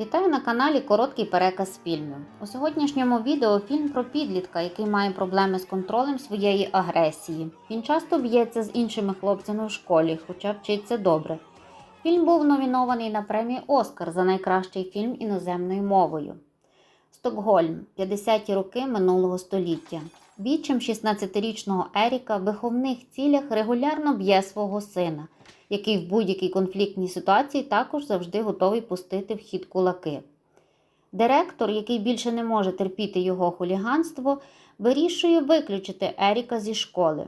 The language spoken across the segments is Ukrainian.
Вітаю на каналі Короткий переказ фільмів. У сьогоднішньому відео фільм про підлітка, який має проблеми з контролем своєї агресії. Він часто б'ється з іншими хлопцями в школі, хоча вчиться добре. Фільм був номінований на премію Оскар за найкращий фільм іноземною мовою. Стокгольм 50-ті роки минулого століття. Вічим 16-річного Еріка в виховних цілях регулярно б'є свого сина, який в будь-якій конфліктній ситуації також завжди готовий пустити в хід кулаки. Директор, який більше не може терпіти його хуліганство, вирішує виключити Еріка зі школи.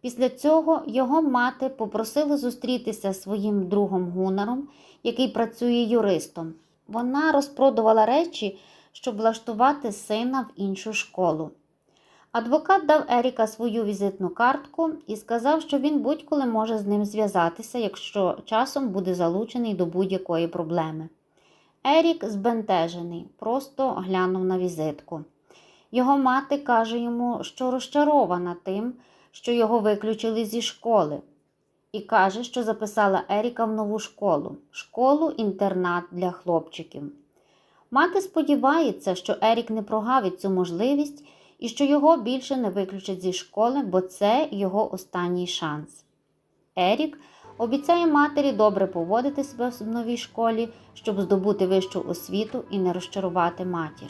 Після цього його мати попросила зустрітися зі своїм другом Гунаром, який працює юристом. Вона розпродувала речі, щоб влаштувати сина в іншу школу. Адвокат дав Еріка свою візитну картку і сказав, що він будь-коли може з ним зв'язатися, якщо часом буде залучений до будь-якої проблеми. Ерік збентежений, просто глянув на візитку. Його мати каже йому, що розчарована тим, що його виключили зі школи, і каже, що записала Еріка в нову школу школу-інтернат для хлопчиків. Мати сподівається, що Ерік не прогавить цю можливість і що його більше не виключать зі школи, бо це його останній шанс. Ерік обіцяє матері добре поводити себе в новій школі, щоб здобути вищу освіту і не розчарувати матір.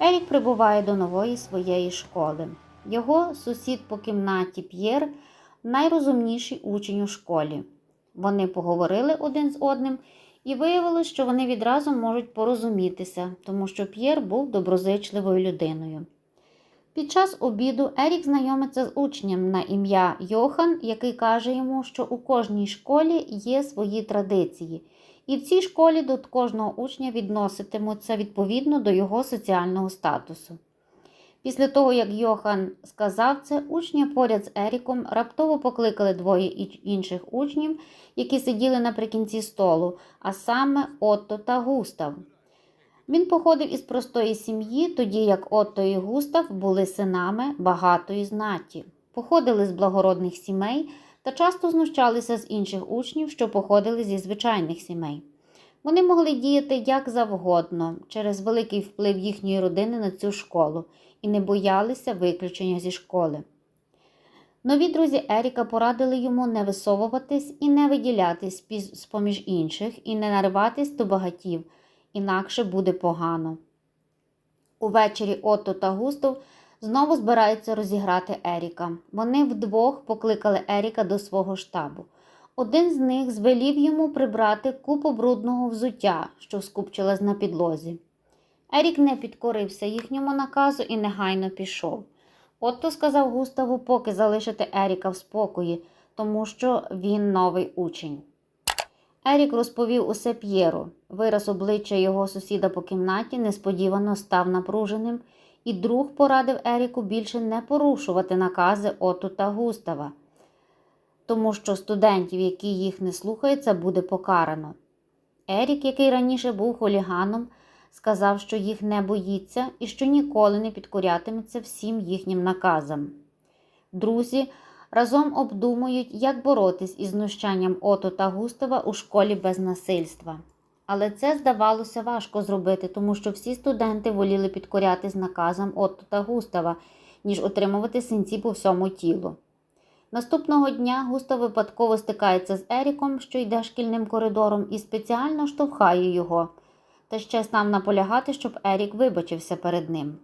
Ерік прибуває до нової своєї школи. Його сусід по кімнаті П'єр найрозумніший учень у школі. Вони поговорили один з одним і виявилось, що вони відразу можуть порозумітися, тому що П'єр був доброзичливою людиною. Під час обіду Ерік знайомиться з учнем на ім'я Йохан, який каже йому, що у кожній школі є свої традиції, і в цій школі до кожного учня відноситимуться відповідно до його соціального статусу. Після того, як Йохан сказав це, учні поряд з Еріком раптово покликали двоє інших учнів, які сиділи наприкінці столу, а саме Отто та Густав. Він походив із простої сім'ї, тоді як Отто і Густав були синами багатої знаті, походили з благородних сімей та часто знущалися з інших учнів, що походили зі звичайних сімей. Вони могли діяти як завгодно через великий вплив їхньої родини на цю школу і не боялися виключення зі школи. Нові друзі Еріка порадили йому не висовуватись і не виділятись з поміж інших, і не нариватись до багатів інакше буде погано. Увечері Отто та Густав знову збираються розіграти Еріка. Вони вдвох покликали Еріка до свого штабу. Один з них звелів йому прибрати купу брудного взуття, що скупчилась на підлозі. Ерік не підкорився їхньому наказу і негайно пішов. Отто сказав Густаву поки залишити Еріка в спокої, тому що він новий учень. Ерік розповів усе П'єру. Вираз обличчя його сусіда по кімнаті несподівано став напруженим, і друг порадив Еріку більше не порушувати накази Оту та Густава, тому що студентів, які їх не слухаються, буде покарано. Ерік, який раніше був хуліганом, сказав, що їх не боїться і що ніколи не підкорятиметься всім їхнім наказам. Друзі разом обдумують, як боротись із знущанням Ото та Густава у школі без насильства. Але це здавалося важко зробити, тому що всі студенти воліли підкорятись наказам Отто та Густава, ніж отримувати синці по всьому тілу. Наступного дня Густав випадково стикається з Еріком, що йде шкільним коридором, і спеціально штовхає його, та ще став наполягати, щоб Ерік вибачився перед ним.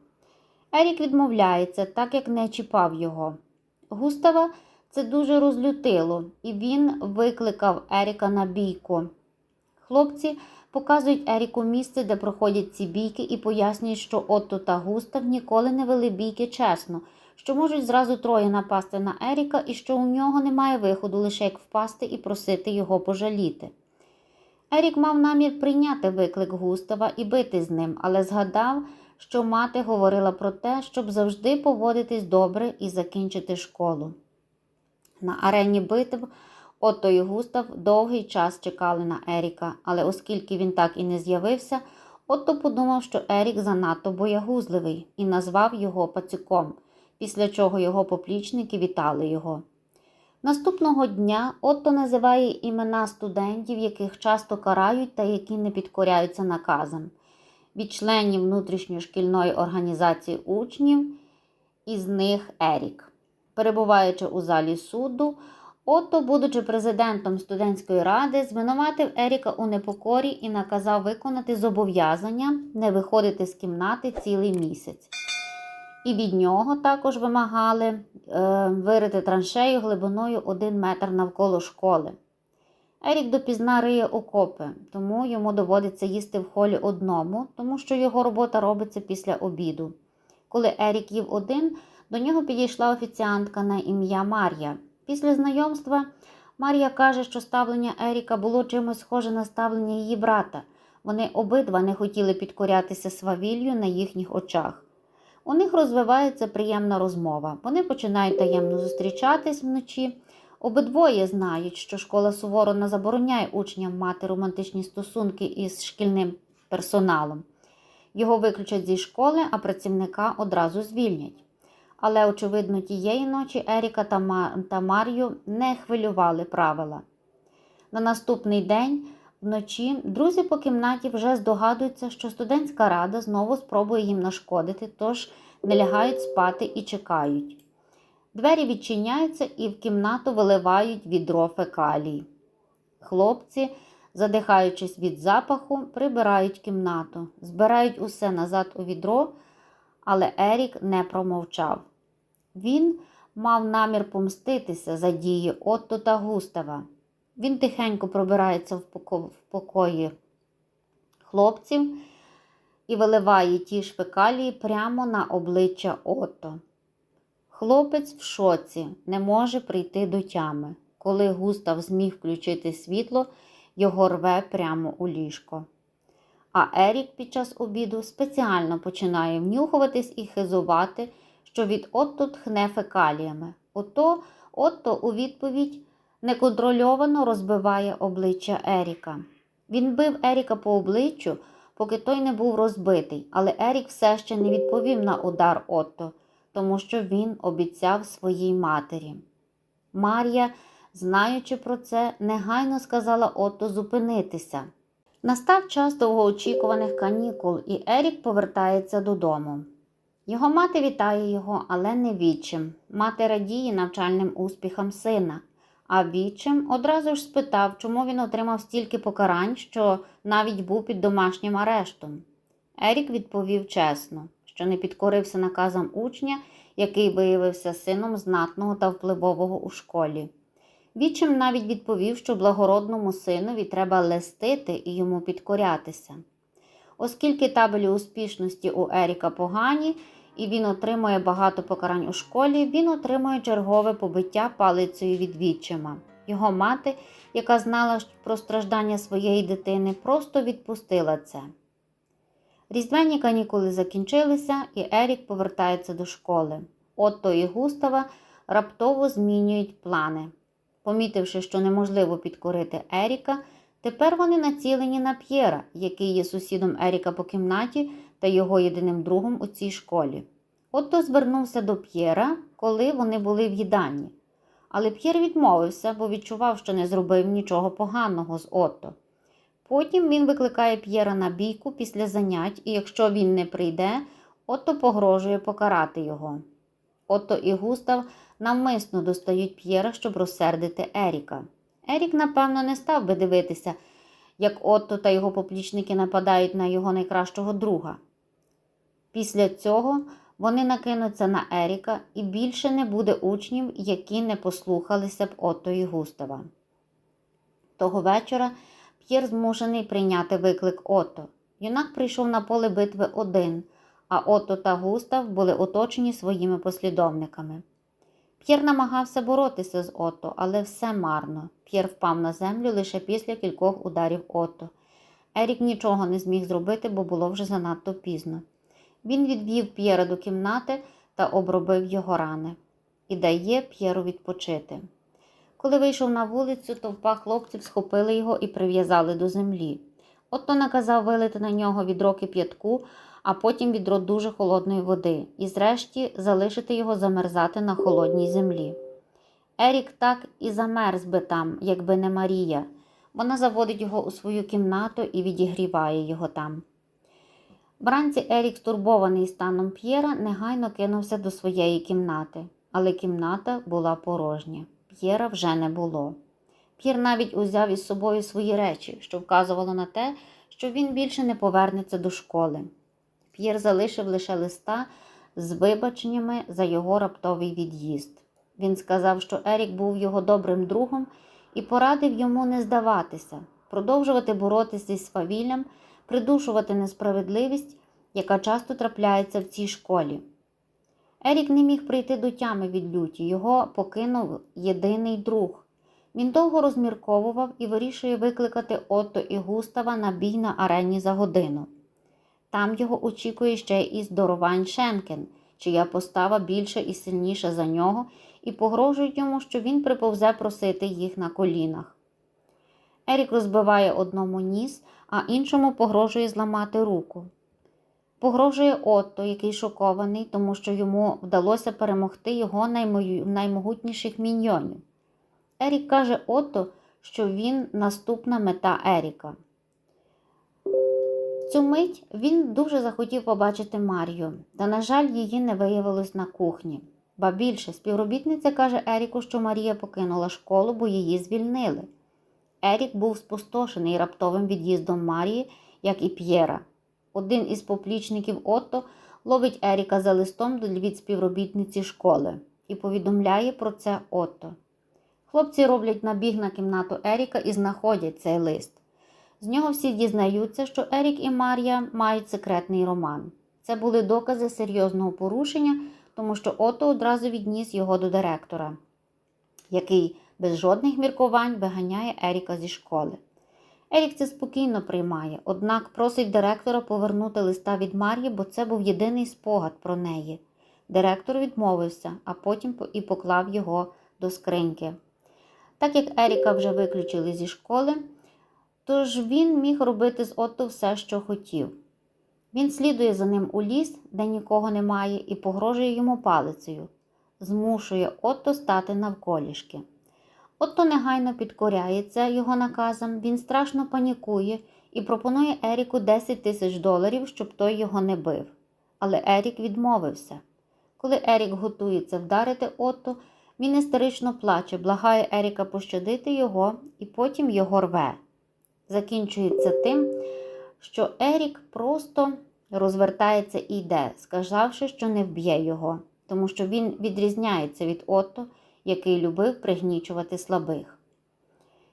Ерік відмовляється, так як не чіпав його. Густава це дуже розлютило, і він викликав Еріка на бійку. Хлопці показують Еріку місце, де проходять ці бійки, і пояснюють, що Отто та Густав ніколи не вели бійки чесно, що можуть зразу троє напасти на Еріка і що у нього немає виходу лише як впасти і просити його пожаліти. Ерік мав намір прийняти виклик Густава і бити з ним, але згадав, що мати говорила про те, щоб завжди поводитись добре і закінчити школу. На арені битв Отто і Густав довгий час чекали на Еріка, але оскільки він так і не з'явився, Отто подумав, що Ерік занадто боягузливий і назвав його пацюком, після чого його поплічники вітали його. Наступного дня Отто називає імена студентів, яких часто карають та які не підкоряються наказам, від членів внутрішньошкільної організації учнів, із них Ерік. Перебуваючи у залі суду, Отто, будучи президентом студентської ради, звинуватив Еріка у непокорі і наказав виконати зобов'язання не виходити з кімнати цілий місяць. І від нього також вимагали е, вирити траншею глибиною один метр навколо школи. Ерік допізна риє окопи, тому йому доводиться їсти в холі одному, тому що його робота робиться після обіду. Коли Ерік їв один, до нього підійшла офіціантка на ім'я Мар'я. Після знайомства Мар'я каже, що ставлення Еріка було чимось схоже на ставлення її брата. Вони обидва не хотіли підкорятися свавіллю на їхніх очах. У них розвивається приємна розмова. Вони починають таємно зустрічатись вночі. Обидвоє знають, що школа суворо не забороняє учням мати романтичні стосунки із шкільним персоналом. Його виключать зі школи, а працівника одразу звільнять. Але, очевидно, тієї ночі Еріка та, Ма... та Мар'ю не хвилювали правила. На наступний день вночі друзі по кімнаті вже здогадуються, що студентська рада знову спробує їм нашкодити, тож не лягають спати і чекають. Двері відчиняються і в кімнату виливають відро фекалій. Хлопці, задихаючись від запаху, прибирають кімнату, збирають усе назад у відро, але Ерік не промовчав. Він мав намір помститися за дії Отто та Густава. Він тихенько пробирається в, поко... в покої хлопців і виливає ті ж фекалії прямо на обличчя Отто. Хлопець в шоці не може прийти до тями. Коли Густав зміг включити світло, його рве прямо у ліжко. А Ерік під час обіду спеціально починає внюхуватись і хизувати, що від Отто тхне фекаліями. Ото Отто у відповідь неконтрольовано розбиває обличчя Еріка. Він бив Еріка по обличчю, поки той не був розбитий, але Ерік все ще не відповів на удар Отто, тому що він обіцяв своїй матері. Мар'я, знаючи про це, негайно сказала Отто зупинитися. Настав час довгоочікуваних канікул, і Ерік повертається додому. Його мати вітає його, але не відчим. Мати радіє навчальним успіхам сина. А відчим одразу ж спитав, чому він отримав стільки покарань, що навіть був під домашнім арештом. Ерік відповів чесно, що не підкорився наказам учня, який виявився сином знатного та впливового у школі. Відчим навіть відповів, що благородному синові треба лестити і йому підкорятися. Оскільки табелі успішності у Еріка погані, і він отримує багато покарань у школі, він отримує чергове побиття палицею від відчима. Його мати, яка знала про страждання своєї дитини, просто відпустила це. Різдвяні канікули закінчилися, і Ерік повертається до школи. Отто і Густава раптово змінюють плани. Помітивши, що неможливо підкорити Еріка, тепер вони націлені на П'єра, який є сусідом Еріка по кімнаті та його єдиним другом у цій школі. Отто звернувся до П'єра, коли вони були в їдальні. Але П'єр відмовився, бо відчував, що не зробив нічого поганого з Отто. Потім він викликає П'єра на бійку після занять, і якщо він не прийде, Отто погрожує покарати його. Отто і Густав навмисно достають П'єра, щоб розсердити Еріка. Ерік, напевно, не став би дивитися, як Отто та його поплічники нападають на його найкращого друга. Після цього вони накинуться на Еріка і більше не буде учнів, які не послухалися б Отто і Густава. Того вечора П'єр змушений прийняти виклик Отто. Юнак прийшов на поле битви один, а Отто та Густав були оточені своїми послідовниками. П'єр намагався боротися з Отто, але все марно. П'єр впав на землю лише після кількох ударів Отто. Ерік нічого не зміг зробити, бо було вже занадто пізно. Він відвів П'єра до кімнати та обробив його рани і дає П'єру відпочити. Коли вийшов на вулицю, товпа хлопців схопили його і прив'язали до землі. Отто наказав вилити на нього відро кип'ятку, а потім відро дуже холодної води, і зрешті залишити його замерзати на холодній землі. Ерік так і замерз би там, якби не Марія. Вона заводить його у свою кімнату і відігріває його там. Вранці Ерік, стурбований станом П'єра, негайно кинувся до своєї кімнати, але кімната була порожня. П'єра вже не було. П'єр навіть узяв із собою свої речі, що вказувало на те, що він більше не повернеться до школи. П'єр залишив лише листа з вибаченнями за його раптовий від'їзд. Він сказав, що Ерік був його добрим другом і порадив йому не здаватися, продовжувати боротися із свавіллям, придушувати несправедливість, яка часто трапляється в цій школі. Ерік не міг прийти до тями від люті, його покинув єдиний друг. Він довго розмірковував і вирішує викликати Отто і Густава на бій на арені за годину. Там його очікує ще і здоровань Шенкен, чия постава більша і сильніша за нього, і погрожують йому, що він приповзе просити їх на колінах. Ерік розбиває одному ніс, а іншому погрожує зламати руку. Погрожує Отто, який шокований, тому що йому вдалося перемогти його наймогутніших міньйонів. Ерік каже Отто, що він наступна мета Еріка. В цю мить він дуже захотів побачити Марію, та, на жаль, її не виявилось на кухні. Ба більше, співробітниця каже Еріку, що Марія покинула школу, бо її звільнили. Ерік був спустошений раптовим від'їздом Марії, як і П'єра. Один із поплічників Отто ловить Еріка за листом від співробітниці школи і повідомляє про це Отто. Хлопці роблять набіг на кімнату Еріка і знаходять цей лист. З нього всі дізнаються, що Ерік і Марія мають секретний роман. Це були докази серйозного порушення, тому що Ото одразу відніс його до директора, який без жодних міркувань виганяє Еріка зі школи. Ерік це спокійно приймає, однак просить директора повернути листа від Мар'ї, бо це був єдиний спогад про неї. Директор відмовився, а потім і поклав його до скриньки. Так як Еріка вже виключили зі школи, тож він міг робити з Отто все, що хотів. Він слідує за ним у ліс, де нікого немає, і погрожує йому палицею, змушує Отто стати навколішки. Отто негайно підкоряється його наказам, він страшно панікує і пропонує Еріку 10 тисяч доларів, щоб той його не бив. Але Ерік відмовився. Коли Ерік готується вдарити Отто, він істерично плаче, благає Еріка пощадити його і потім його рве. Закінчується тим, що Ерік просто розвертається і йде, сказавши, що не вб'є його, тому що він відрізняється від Отто, який любив пригнічувати слабих.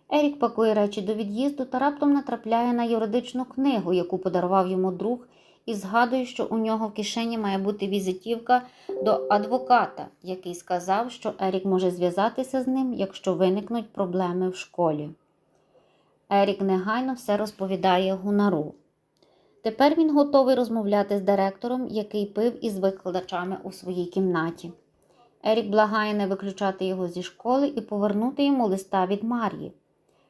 Ерік пакує речі до від'їзду та раптом натрапляє на юридичну книгу, яку подарував йому друг, і згадує, що у нього в кишені має бути візитівка до адвоката, який сказав, що Ерік може зв'язатися з ним, якщо виникнуть проблеми в школі. Ерік негайно все розповідає Гунару. Тепер він готовий розмовляти з директором, який пив із викладачами у своїй кімнаті. Ерік благає не виключати його зі школи і повернути йому листа від Мар'ї.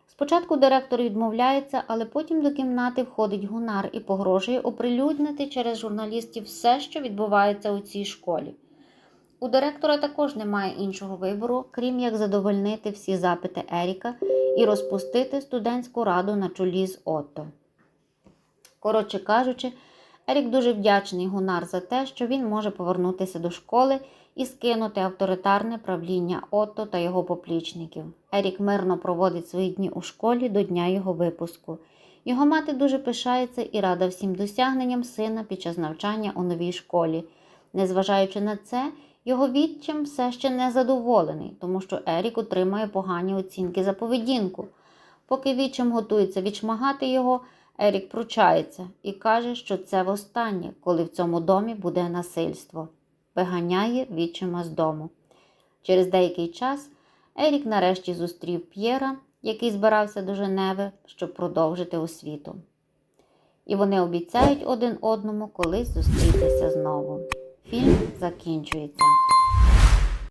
Спочатку директор відмовляється, але потім до кімнати входить Гунар і погрожує оприлюднити через журналістів все, що відбувається у цій школі. У директора також немає іншого вибору, крім як задовольнити всі запити Еріка і розпустити студентську раду на чолі з Отто. Коротше кажучи, Ерік дуже вдячний Гунар за те, що він може повернутися до школи і скинути авторитарне правління Отто та його поплічників. Ерік мирно проводить свої дні у школі до дня його випуску. Його мати дуже пишається і рада всім досягненням сина під час навчання у новій школі. Незважаючи на це, його відчим все ще не задоволений, тому що Ерік отримує погані оцінки за поведінку. Поки відчим готується відшмагати його, Ерік пручається і каже, що це востаннє, коли в цьому домі буде насильство. Виганяє відчима з дому. Через деякий час Ерік нарешті зустрів П'єра, який збирався до Женеви, щоб продовжити освіту. І вони обіцяють один одному колись зустрітися знову. Фільм закінчується.